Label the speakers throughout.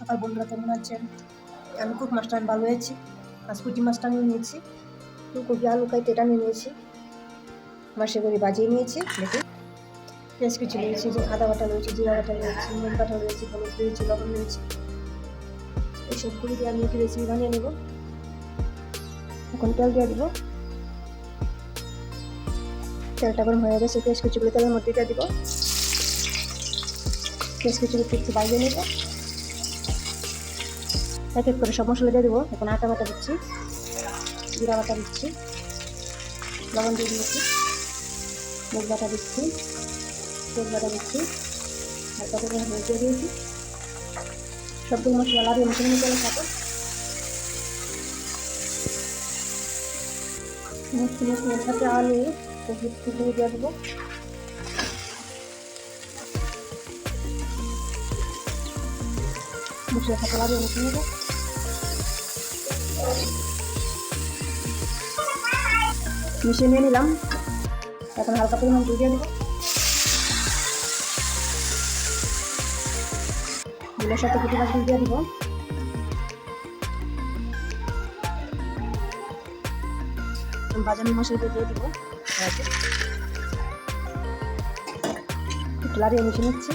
Speaker 1: সকাল বন্ধুরা কেমন আছেন? আমি খুব মাছটা আমি ভালো হয়েছি আজ পুঁটি মাছটা নিয়ে নিয়েছি। ফুলকপি আলু কাইতে এটা নিয়ে নিয়েছি। মাসে করে বাজিয়ে নিয়েছি, দেখি। পেঁয়াজ কিছু নিয়েছি, যে আদা বাটা রয়েছে, জিরা বাটা রয়েছে নুন বাটা রয়েছে, হলুদ রয়েছে, লবণ রয়েছে। এই সবগুলো দিয়ে আমি একটু রেসিপি বানিয়ে নেব। এখন তেল দিয়ে দিব। তেলটা গরম হয়ে গেছে পেঁয়াজ কুচিগুলো তেলের মধ্যে দিয়ে দিব। পেঁয়াজ কুচিগুলো একটু বাইরে নেব। এক এক করে সব মশলা দিয়ে দেবো। এখন আটা বাটা দিচ্ছি, জিরা বাটা দিচ্ছি, লবণ দিয়ে দিয়েছি মুখ বাটা দিচ্ছি, তেল বাটা দিচ্ছি হালকা করে হলুদ দিয়ে দিয়েছি। সবগুলো মশলা লাগিয়ে মশলা নিয়ে চলে থাকে মশলার সাথে আলু দিয়ে দিয়ে দেবো। মশলার সাথে লাগিয়ে মিশিয়ে নিয়ে নিলাম। এখন হালকা পরিমাণ জল দিয়ে দেবো। দিলের সাথে কিছু মাছ দিয়ে দিব। বাজানো মশলা দিয়ে দিব। একটু লাড়িয়ে মিশিয়ে নিচ্ছি।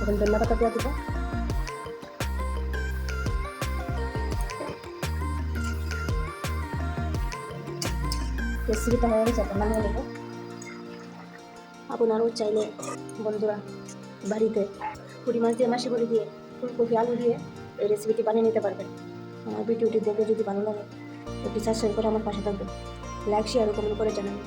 Speaker 1: এখন ধন্যা পাতা দিয়ে দিব রেসিপিটা হয়ে গেছে, এখন বানিয়ে নেব আপনারাও চাইলে বন্ধুরা বাড়িতে পুরি মাছ দিয়ে, মাসি করে দিয়ে, ফুলকপি, আলু দিয়ে এই রেসিপিটি বানিয়ে নিতে পারবেন। আমার ভিডিওটি দেখে যদি ভালো লাগে, একটি সাবস্ক্রাইব করে আমার পাশে থাকবেন। লাইক শেয়ার ও কমেন্ট করে জানাবেন।